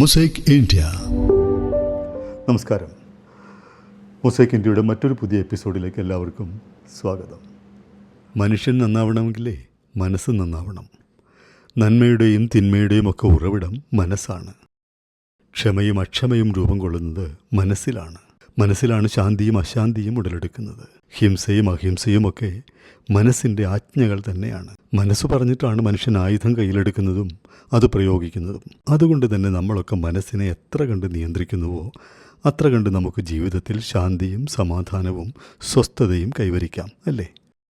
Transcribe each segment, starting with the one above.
Mosaic India നമസ്കാരം. Mosaic ഇന്ത്യയുടെ മറ്റൊരു പുതിയ എപ്പിസോഡിലേക്ക് എല്ലാവർക്കും സ്വാഗതം. മനുഷ്യൻ നന്നാവണമെങ്കിലേ മനസ്സ് നന്നാവണം. നന്മയുടെയും തിന്മയുടെയും ഒക്കെ ഉറവിടം മനസ്സാണ്. ക്ഷമയും അക്ഷമയും രൂപം കൊള്ളുന്നത് മനസ്സിലാണ്. മനസ്സിലാണ് ശാന്തിയും അശാന്തിയും ഉടലെടുക്കുന്നത്. ഹിംസയും അഹിംസയും ഒക്കെ മനസ്സിന്റെ ആജ്ഞകൾ തന്നെയാണ്. മനസ്സ് പറഞ്ഞിട്ടാണ് മനുഷ്യൻ ആയുധം കയ്യിലെടുക്കുന്നതും അത് പ്രയോഗിക്കുന്നതും. അതുകൊണ്ട് തന്നെ നമ്മളൊക്കെ മനസ്സിനെ എത്ര കണ്ട് നിയന്ത്രിക്കുന്നുവോ അത്ര കണ്ട് നമുക്ക് ജീവിതത്തിൽ ശാന്തിയും സമാധാനവും സ്വസ്ഥതയും കൈവരിക്കാം അല്ലേ?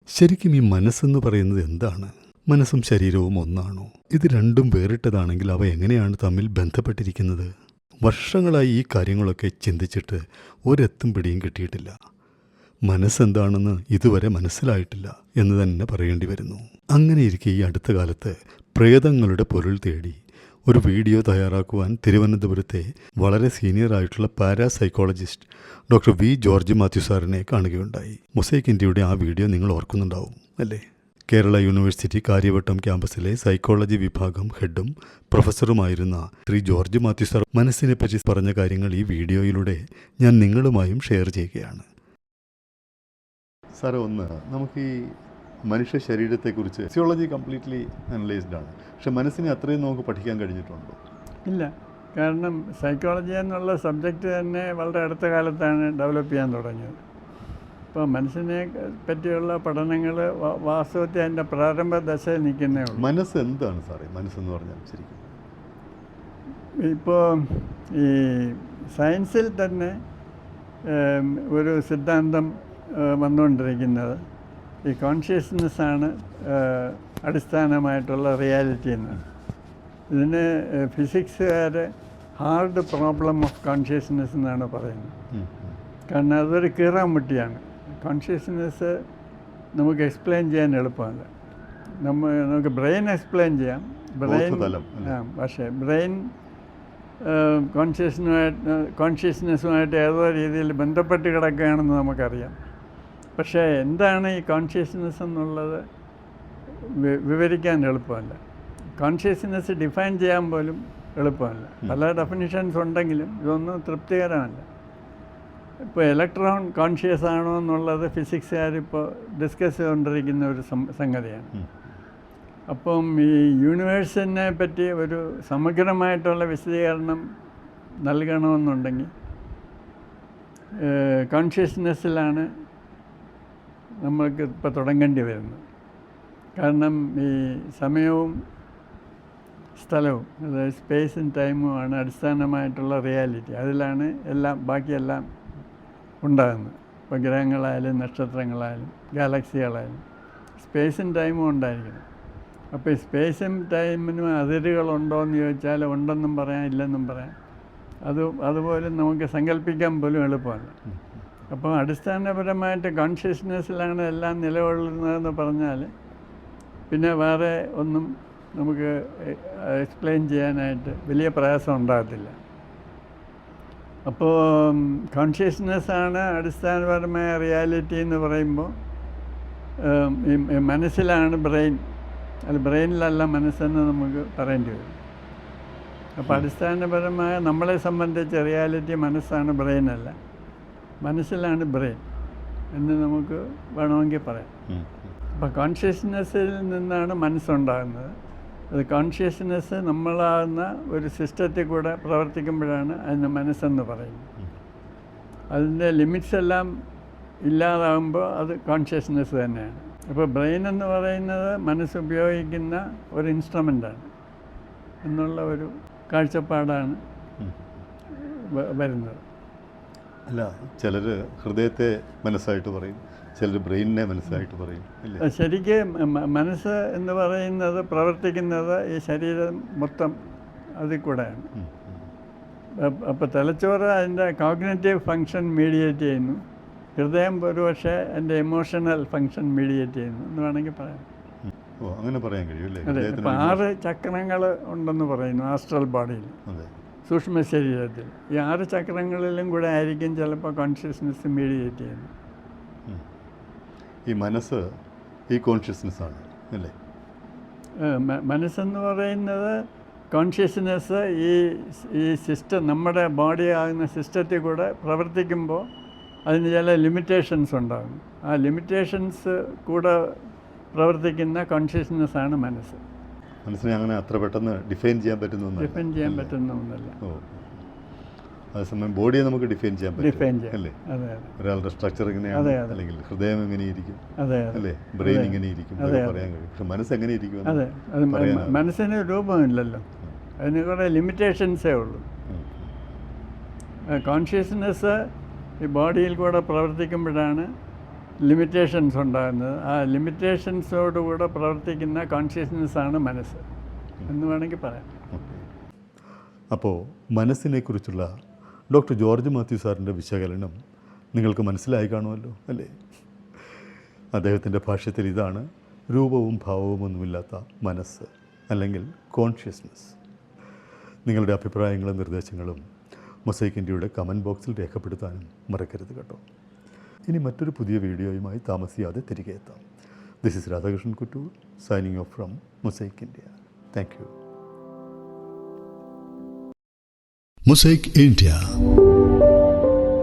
ശരിക്കും ഈ മനസ്സെന്ന് പറയുന്നത് എന്താണ്? മനസ്സും ശരീരവും ഒന്നാണോ? ഇത് രണ്ടും വേറിട്ടതാണെങ്കിൽ അവ എങ്ങനെയാണ് തമ്മിൽ ബന്ധപ്പെട്ടിരിക്കുന്നത്? വർഷങ്ങളായി ഈ കാര്യങ്ങളൊക്കെ ചിന്തിച്ചിട്ട് ഒരെത്തും പിടിയും കിട്ടിയിട്ടില്ല. മനസ്സെന്താണെന്ന് ഇതുവരെ മനസ്സിലായിട്ടില്ല എന്ന് തന്നെ പറയേണ്ടി വരുന്നു. അങ്ങനെ ഇരിക്കെ ഈ അടുത്ത കാലത്ത് പ്രേതങ്ങളുടെ പൊരുൾ തേടി ഒരു വീഡിയോ തയ്യാറാക്കുവാൻ തിരുവനന്തപുരത്തെ വളരെ സീനിയർ ആയിട്ടുള്ള parapsychologist doctor V George Mathew സാറിനെ കാണുകയുണ്ടായി. മൊസൈക്ക് ഇന്ത്യയുടെ ആ വീഡിയോ നിങ്ങൾ ഓർക്കുന്നുണ്ടാവും അല്ലേ? കേരള യൂണിവേഴ്സിറ്റി കാര്യവട്ടം ക്യാമ്പസിലെ സൈക്കോളജി വിഭാഗം ഹെഡും പ്രൊഫസറുമായിരുന്ന ശ്രീ ജോർജ് മാത്യു സാർ മനസ്സിനെപ്പറ്റി പറഞ്ഞ കാര്യങ്ങൾ ഈ വീഡിയോയിലൂടെ ഞാൻ നിങ്ങളുമായും ഷെയർ ചെയ്യുകയാണ്. സാറേ ഒന്ന് നമുക്ക് ഈ മനുഷ്യ ശരീരത്തെക്കുറിച്ച് ഫിസിയോളജി കംപ്ലീറ്റ്ലി അനലൈസ്ഡ് ആണ്. പക്ഷെ മനസ്സിനെ അത്രയും നമുക്ക് പഠിക്കാൻ കഴിഞ്ഞിട്ടുണ്ടോ? ഇല്ല. കാരണം സൈക്കോളജി എന്നുള്ള സബ്ജക്റ്റ് തന്നെ വളരെ അടുത്ത കാലത്താണ് ഡെവലപ്പ് ചെയ്യാൻ തുടങ്ങിയത്. ഇപ്പോൾ മനസ്സിനെ പറ്റിയുള്ള പഠനങ്ങൾ വാസ്തവത്തിൽ അതിന്റെ പ്രാരംഭ ദശയിൽ നിൽക്കുന്നേ ഉള്ളൂ. മനസ്സ് എന്താണ് സാറേ? മനസ്സെന്ന് പറഞ്ഞാൽ ശരിക്കും. ഇപ്പോൾ ഈ സയൻസിൽ തന്നെ ഒരു സിദ്ധാന്തം വന്നുകൊണ്ടിരിക്കുന്നത്. ഈ കോൺഷ്യസ്നെസ്സാണ് അടിസ്ഥാനമായിട്ടുള്ള റിയാലിറ്റി എന്ന്. ഇതിന് ഫിസിക്സുകാർ ഹാർഡ് പ്രോബ്ലം ഓഫ് കോൺഷ്യസ്നെസ് എന്നാണ് പറയുന്നത്. കാരണം അതൊരു കീറാമുട്ടിയാണ്. കോൺഷ്യസ്നെസ് നമുക്ക് എക്സ്പ്ലെയിൻ ചെയ്യാൻ എളുപ്പമല്ല. നമ്മ നമുക്ക് ബ്രെയിൻ എക്സ്പ്ലെയിൻ ചെയ്യാം. ബ്രെയിൻ? ആ പക്ഷേ ബ്രെയിൻ കോൺഷ്യസ്നുമായിട്ട് കോൺഷ്യസ്നെസ്സുമായിട്ട് ഏതോ രീതിയിൽ ബന്ധപ്പെട്ട് കിടക്കുകയാണെന്ന് നമുക്കറിയാം. പക്ഷേ എന്താണ് ഈ കോൺഷ്യസ്നെസ് എന്നുള്ളത് വിവരിക്കാൻ എളുപ്പമല്ല. കോൺഷ്യസ്നെസ് ഡിഫൈൻ ചെയ്യാൻ പോലും എളുപ്പമല്ല. പല ഡെഫിനിഷൻസ് ഉണ്ടെങ്കിലും ഇതൊന്നും തൃപ്തികരമല്ല. ഇപ്പോൾ ഇലക്ട്രോൺ കോൺഷ്യസ് ആണോ എന്നുള്ളത് ഫിസിക്സുകാരിപ്പോൾ ഡിസ്കസ് ചെയ്തുകൊണ്ടിരിക്കുന്ന ഒരു സംഗതിയാണ്. അപ്പം ഈ യൂണിവേഴ്സിനെ പറ്റി ഒരു സമഗ്രമായിട്ടുള്ള വിശദീകരണം നൽകണമെന്നുണ്ടെങ്കിൽ കോൺഷ്യസ്നെസ്സിലാണ് നമ്മൾക്ക് ഇപ്പോൾ തുടങ്ങേണ്ടി വരുന്നത് കാരണം ഈ സമയവും സ്ഥലവും അതായത് സ്പേസും ടൈമും ആണ് അടിസ്ഥാനമായിട്ടുള്ള റിയാലിറ്റി അതിലാണ് എല്ലാം ബാക്കിയെല്ലാം ഉണ്ടാകുന്നത്. ഇപ്പോൾ ഗ്രഹങ്ങളായാലും നക്ഷത്രങ്ങളായാലും ഗാലക്സികളായാലും സ്പേസും ടൈമും ഉണ്ടായിരിക്കണം. അപ്പോൾ സ്പേസും ടൈമിനും അതിരുകളുണ്ടോ എന്ന് ചോദിച്ചാൽ ഉണ്ടെന്നും പറയാം ഇല്ലെന്നും പറയാം. അത് അതുപോലെ നമുക്ക് സങ്കല്പിക്കാൻ പോലും എളുപ്പമല്ല. അപ്പോൾ അടിസ്ഥാനപരമായിട്ട് കോൺഷ്യസ്നെസ്സിലാണ് എല്ലാം നിലകൊള്ളുന്നതെന്ന് പറഞ്ഞാൽ പിന്നെ വേറെ ഒന്നും നമുക്ക് എക്സ്പ്ലെയിൻ ചെയ്യാനായിട്ട് വലിയ പ്രയാസം ഉണ്ടാകത്തില്ല. അപ്പോൾ കോൺഷ്യസ്നെസ്സാണ് അടിസ്ഥാനപരമായ റിയാലിറ്റി എന്ന് പറയുമ്പോൾ ഈ മനസ്സിലാണ് ബ്രെയിൻ അത് ബ്രെയിനിലല്ല മനസ്സെന്ന് നമുക്ക് പറയേണ്ടി വരും. അപ്പോൾ അടിസ്ഥാനപരമായ നമ്മളെ സംബന്ധിച്ച റിയാലിറ്റി മനസ്സാണ് ബ്രെയിനല്ല മനസ്സിലാണ് ബ്രെയിൻ എന്ന് നമുക്ക് വേണമെങ്കിൽ പറയാം. അപ്പോൾ കോൺഷ്യസ്നെസ്സിൽ നിന്നാണ് മനസ്സുണ്ടാകുന്നത്. അത് കോൺഷ്യസ്നെസ് നമ്മളാകുന്ന ഒരു സിസ്റ്റത്തിൽ കൂടെ പ്രവർത്തിക്കുമ്പോഴാണ് അതിന് മനസ്സെന്ന് പറയുന്നത്. അതിന്റെ ലിമിറ്റ്സ് എല്ലാം ഇല്ലാതാകുമ്പോൾ അത് കോൺഷ്യസ്നെസ് തന്നെയാണ്. അപ്പോൾ ബ്രെയിൻ എന്ന് പറയുന്നത് മനസ്സുപയോഗിക്കുന്ന ഒരു ഇൻസ്ട്രുമെന്റാണ് എന്നുള്ള ഒരു കാഴ്ചപ്പാടാണ് വരുന്നത്. അല്ല. ചിലർ ഹൃദയത്തെ മനസ്സായിട്ട് പറയും ചിലർ ബ്രെയിനിനെ മനസ്സായിട്ട് പറയും ശരിക്കും മനസ്സ് എന്ന് പറയുന്നത് പ്രവർത്തിക്കുന്നത് ഈ ശരീരം മൊത്തം അതിൽ കൂടെയാണ്. അപ്പോൾ തലച്ചോറ് അതിന്റെ കോഗ്നേറ്റീവ് ഫങ്ഷൻ മീഡിയേറ്റ് ചെയ്യുന്നു. ഹൃദയം ഒരുപക്ഷെ എന്റെ ഇമോഷണൽ ഫങ്ഷൻ മീഡിയേറ്റ് ചെയ്യുന്നു എന്ന് വേണമെങ്കിൽ പറയാം. അങ്ങനെ പറയാൻ കഴിയും അതെ ആറ് ചക്രങ്ങൾ ഉണ്ടെന്ന് പറയുന്നു ആസ്ട്രൽ ബോഡിയിൽ അതെ. സൂക്ഷ്മ ശരീരത്തിൽ ഈ ആറ് ചക്രങ്ങളിലും കൂടെ ആയിരിക്കും ചിലപ്പോൾ കോൺഷ്യസ്നെസ് മീഡിയേറ്റ് ചെയ്യുന്നത്. ഈ മനസ്സ് ഈ കോൺഷ്യസ്നെസ് ആണ് അല്ലേ? മനസ്സെന്ന് പറയുന്നത് കോൺഷ്യസ്നെസ് ഈ ഈ സിസ്റ്റം നമ്മുടെ ബോഡി ആകുന്ന സിസ്റ്റത്തിൽ കൂടെ പ്രവർത്തിക്കുമ്പോൾ അതിന് ചില ലിമിറ്റേഷൻസ് ഉണ്ടാകും. ആ ലിമിറ്റേഷൻസ് കൂടെ പ്രവർത്തിക്കുന്ന കോൺഷ്യസ്നെസ്സാണ് മനസ്സ്. മനസ്സിനെ അങ്ങനെ അത്ര പെട്ടെന്ന് ഡിഫൈൻ ചെയ്യാൻ പറ്റുന്ന. ഡിഫൈൻ ചെയ്യാൻ പറ്റുന്ന ഒന്നല്ല. ഓ. അതേസമയം ബോഡിയെ നമുക്ക് ഡിഫൈൻ ചെയ്യാൻ പറ്റും അല്ലേ? ഒരാളുടെ സ്ട്രക്ചർ എങ്ങനെയാണ്. അല്ലെങ്കിൽ ഹൃദയം എങ്ങനെയിരിക്കും അല്ലേ? ബ്രെയിൻ എങ്ങനെയിരിക്കും. പറയാൻ കഴിയും. പക്ഷെ മനസ്സ് എങ്ങനെ ഇരിക്കും അതെ അത് മ- പറയാനാ. മനസ്സിന് രൂപമില്ലല്ലോ. അതിന് കുറേ ലിമിറ്റേഷൻസേ ഉള്ളൂ. കോൺഷ്യസ്നെസ് ഈ ബോഡിയിൽ കൂടെ പ്രവർത്തിക്കുമ്പോഴാണ് ലിമിറ്റേഷൻസ് ഉണ്ടാകുന്നത്. ആ ലിമിറ്റേഷൻസോടുകൂടെ പ്രവർത്തിക്കുന്ന കോൺഷ്യസ്നെസ് ആണ് മനസ്സ് എന്ന് വേണമെങ്കിൽ പറയാം. അപ്പോൾ മനസ്സിനെക്കുറിച്ചുള്ള ഡോക്ടർ ജോർജ് മാത്യു സാറിന്റെ വിശകലനം നിങ്ങൾക്ക് മനസ്സിലായി കാണുമല്ലോ അല്ലേ? അദ്ദേഹത്തിന്റെ ഭാഷത്തിൽ ഇതാണ് രൂപവും ഭാവവും ഒന്നുമില്ലാത്ത മനസ്സ് അല്ലെങ്കിൽ കോൺഷ്യസ്നസ് നിങ്ങളുടെ അഭിപ്രായങ്ങളും നിർദ്ദേശങ്ങളും മൊസൈക്ക് ഇന്ത്യയുടെ കമന്റ് ബോക്സിൽ രേഖപ്പെടുത്താനും മറക്കരുത് കേട്ടോ. ഇനി മറ്റൊരു പുതിയ വീഡിയോയുമായി താമസിയാതെ തിരികെ എത്താം this is Radhakrishnan Kuttoor signing off from Mosaic India thank you Mosaic India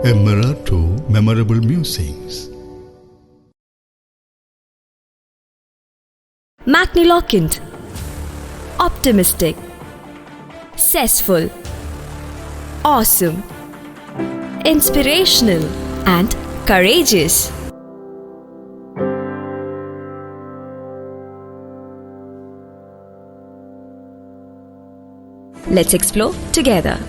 A mirror to memorable musings. Magniloquent, Optimistic. successful, Awesome. Inspirational and courageous. Let's explore together.